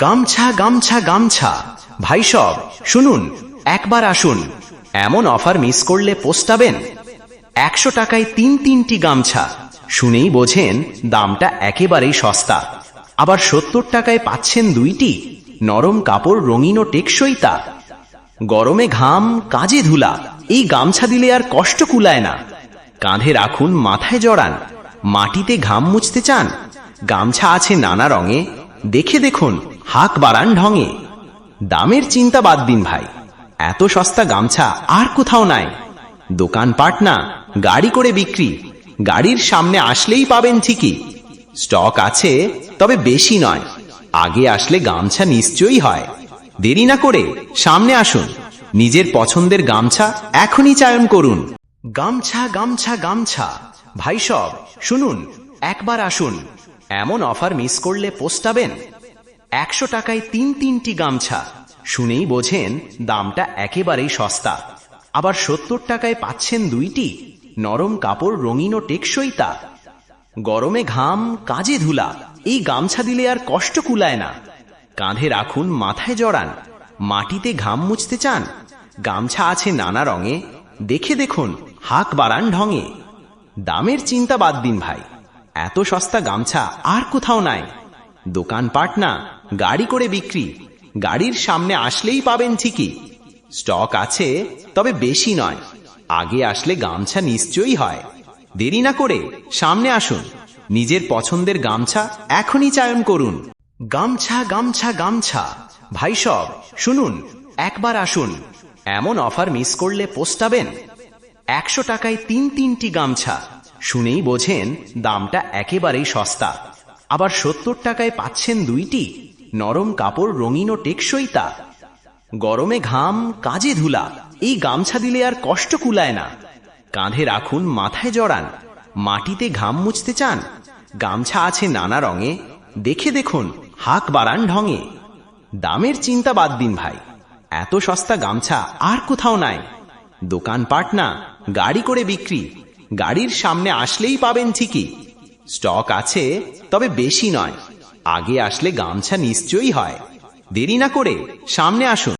গামছা গামছা গামছা। ভাই সব, শুনুন, একবার আসুন। এমন অফার মিস করলে পোস্টাবেন? একশো টাকায় তিন তিনটি গামছা। শুনেই বোঝেন দামটা একেবারেই সস্তা। আবার সত্তর টাকায় পাচ্ছেন দুইটি। নরম কাপড় রঙিন ও টেকসই তা। গরমে ঘাম, কাজে ধুলা। এই গামছা দিলে আর কষ্ট কুলায় না। কাঁধে রাখুন, মাথায় জড়ান। মাটিতে ঘাম মুছতে চান? গামছা আছে নানা রঙে। দেখে দেখুন হাক বাড়ান ঢঙে। দামের চিন্তা বাদ দিন ভাই। এত সস্তা গামছা আর কোথাও নাই। দোকান পাট না গাড়ি করে বিক্রি। গাড়ির সামনে আসলেই পাবেন ঠিকই। স্টক আছে, তবে বেশি নয়। আগে আসলে গামছা নিশ্চয়ই হয়। দেরি না করে সামনে আসুন। নিজের পছন্দের গামছা এখনই চয়ন করুন। গামছা গামছা গামছা। ভাই সব, শুনুন, একবার আসুন। এমন অফার মিস করলে পোস্টাবেন? একশো টাকায় তিন তিনটি গামছা। শুনেই বোঝেন দামটা একেবারেই সস্তা। আবার সত্তর টাকায় পাচ্ছেন দুইটি। নরম কাপড় রঙিন ও টেকসই তা। গরমে ঘাম, কাজে ধুলা, এই গামছা দিলে আর কষ্ট কুলায় না। কাঁধে রাখুন, মাথায় জড়ান। মাটিতে ঘাম মুছতে চান। গামছা আছে নানা রঙে। দেখে দেখুন, হাক বাড়ান ঢঙে। দামের চিন্তা বাদ দিন ভাই। এত সস্তা গামছা আর কোথাও নাই। দোকান পাট না গাড়ি করে বিক্রি। গাড়ির সামনে আসলেই পাবেন ঠিকই। স্টক আছে, তবে বেশি নয়। আগে আসলে গামছা নিশ্চয়ই হয়। দেরি না করে সামনে আসুন। নিজের পছন্দের গামছা এখনই চয়ন করুন। গামছা গামছা গামছা। ভাই সব, শুনুন, একবার আসুন। এমন অফার মিস করলে পোস্টাবেন। একশো টাকায় তিন তিনটি গামছা। শুনেই বোঝেন দামটা একেবারেই সস্তা। আবার সত্তর টাকায় পাচ্ছেন দুইটি, নরম কাপড় রঙিন ও টেকসই তা। গরমে ঘাম, কাজে ধুলা, এই গামছা দিলে আর কষ্ট কুলায় না। কাঁধে রাখুন, মাথায় জড়ান। মাটিতে ঘাম মুছতে চান। গামছা আছে নানা রঙে। দেখে দেখুন, হাক বাড়ান ঢঙে। দামের চিন্তা বাদ দিন ভাই। এত সস্তা গামছা আর কোথাও নাই। দোকান পাট না, গাড়ি করে বিক্রি। গাড়ির সামনে আসলেই পাবেন ঠিকই। স্টক আছে, তবে বেশি নয়। আগে আসলে গামছা নিশ্চয়ই হয়। দেরি না করে সামনে আসুন।